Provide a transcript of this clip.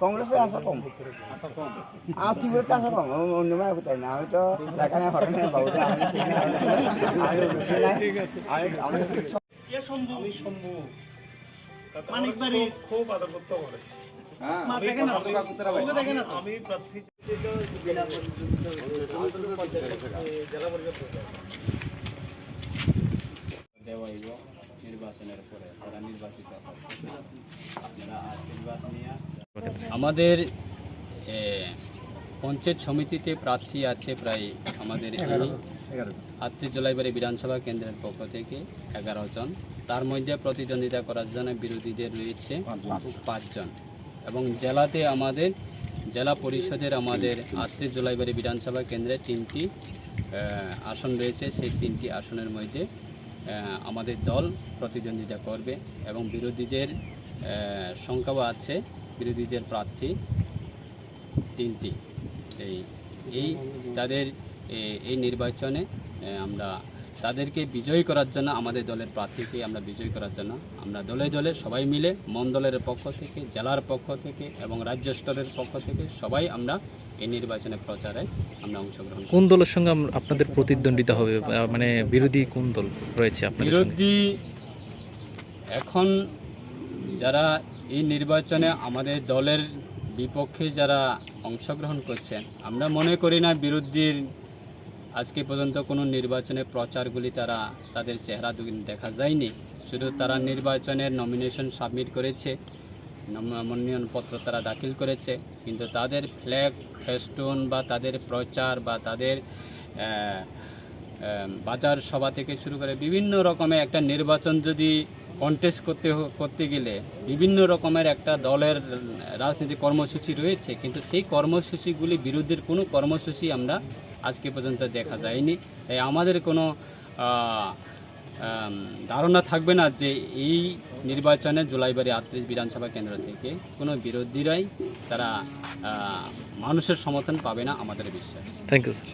কংগ্রেসে আসা কম। আর কি বলতে আসা কম? অন্য মানে কোথায়? না আমি তো হঠাৎ আমি দেখেন প্রার্থী দেওয়া হইব নির্বাচনের পরে তারা নির্বাচিত আপনারা আশীর্বাদ নিয়ে আমাদের পঞ্চায়েত সমিতিতে প্রার্থী আছে প্রায় আমাদের আত্মীয় জলাইবাড়ি বিধানসভা কেন্দ্রের পক্ষ থেকে এগারো জন। তার মধ্যে প্রতিদ্বন্দ্বিতা করার জন্য বিরোধীদের রয়েছে পাঁচজন। এবং জেলাতে আমাদের জেলা পরিষদের আমাদের আত্মীয় জলাইবাড়ি বিধানসভা কেন্দ্রে তিনটি আসন রয়েছে। সেই তিনটি আসনের মধ্যে আমাদের দল প্রতিদ্বন্দ্বিতা করবে এবং বিরোধীদের সংখ্যাও আছে। বিরোধীদের প্রার্থী তিনটি। এই এই তাদের এই নির্বাচনে আমরা তাদেরকে বিজয়ী করার জন্য আমাদের দলের প্রার্থীকে আমরা বিজয়ী করার জন্য আমরা দলে দলে সবাই মিলে মণ্ডলের পক্ষ থেকে জেলার পক্ষ থেকে এবং রাজ্য স্তরের পক্ষ থেকে সবাই আমরা এই নির্বাচনে প্রচারে আমরা অংশগ্রহণ। কোন দলের সঙ্গে আপনাদের প্রতিদ্বন্দ্বিতা হবে? মানে বিরোধী কোন দল রয়েছে আপনাদের বিরোধী এখন যারা এই নির্বাচনে আমাদের দলের বিপক্ষে যারা অংশগ্রহণ করছেন, আমরা মনে করি না বিরোধীর আজকে পর্যন্ত কোনো নির্বাচনে প্রচারগুলি তারা তাদের চেহারা দু- দেখা যায়নি। শুধু তারা নির্বাচনের নমিনেশন সাবমিট করেছে মনোনয়নপত্র তারা দাখিল করেছে, কিন্তু তাদের ফ্ল্যাগ ফেস্টুন বা তাদের প্রচার বা তাদের বাজার সভা থেকে শুরু করে বিভিন্ন রকমের একটা নির্বাচন যদি কন্টেস্ট করতে করতে গেলে বিভিন্ন রকমের একটা দলের রাজনীতি কর্মসূচি রয়েছে, কিন্তু সেই কর্মসূচিগুলি বিরোধীর কোনো কর্মসূচি আমরা আজকে পর্যন্ত দেখা যায়নি। তাই আমাদের কোনো ধারণা থাকবে না যে এই নির্বাচনে জুলাইবাড়ি আটত্রিশ বিধানসভা কেন্দ্র থেকে কোনো বিরোধীরাই তারা মানুষের সমর্থন পাবে না, আমাদের বিশ্বাস। Thank you sir